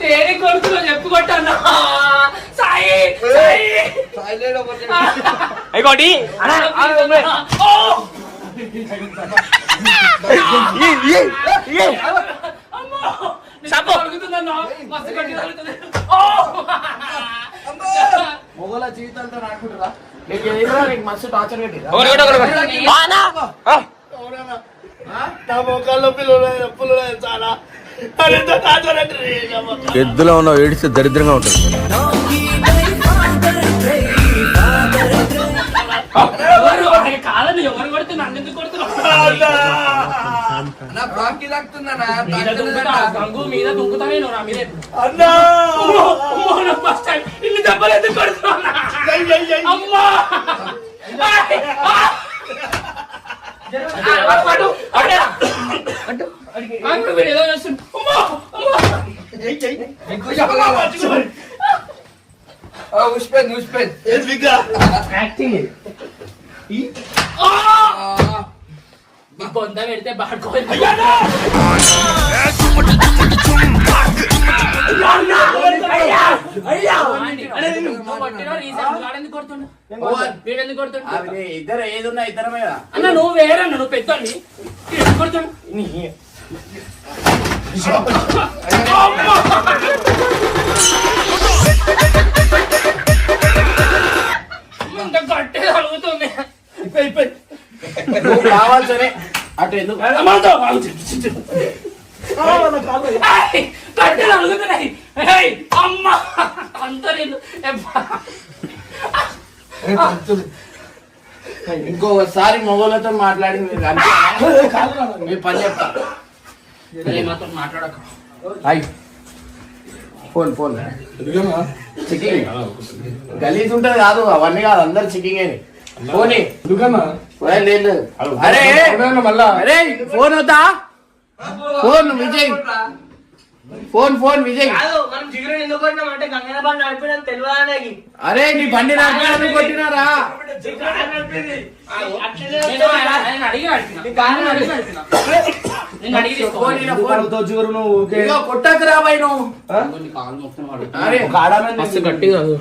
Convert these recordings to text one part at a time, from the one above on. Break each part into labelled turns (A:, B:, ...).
A: తేనె కొడుకులో చెప్పుకుంటాను సాయి!
B: మొగల జీవితాలతో నాటుకుంటారా నీకు ఏదిరా నీకు మస్తు టార్చర్ పెట్టిరా?
C: ఎద్దులో ఉన్న ఏడిస్తే దరిద్రంగా ఉంటుంది.
D: నా
A: మీద దుంకుతా గంగు మీద దుంకుతా నేను నా మీద.
B: అన్నా!
A: అమ్మో! అమ్మో, నా ఫస్ట్ టైం ఇన్ని దెబ్బలు ఎందుకు కొడుతున్నా అమ్మా ఆయ్! ఆ! ఆ, అటు, అటు, అటు. అటు, వీడు ఏదో చేస్తుండు. అమ్మో! అమ్మో!
D: ఉష్పెన్ ఉష్పెన్
B: ఏది బిగ్గా
A: ఆ! ఈ బొంద పెడితే బాడుకోవాలి
B: ఇద్దరు ఏదున్నా ఇద్దరమే కదా
A: అన్న నువ్వు వేరే నువ్వు పెద్దోని గట్టిగా అడుగుతుంది
B: నువ్వు కావాల్సనే అటు ఎందుకు?
A: అడుగుతున్నాయి అమ్మ. అంత నేను
B: ఇంకొకసారి మొగోళ్ళతో మాట్లాడి మీరు పని చెప్తా.
A: మాట్లాడక.
B: Phone phone. చెకింగ్ గలీజ్ ఉంటది కాదు అవన్నీ కాదు అందరు చెకింగ్ అని ఫోన్ లేదు. అరే అరే ఫోన్ వద్దా? Phone Vijay. Phone phone Vijay. అరే నీ బండి నాకు కొట్టినారా?
A: అడిగి
B: బాయ్ నువ్వు
A: నొక్కుతున్నాడు.
B: అరే.
A: మస్తు గట్టిగా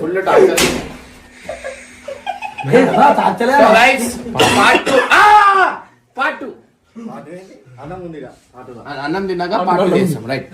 B: full torture. Right part two part two అన్నం తిన్నాక పార్ట్ చేస్తాం రైట్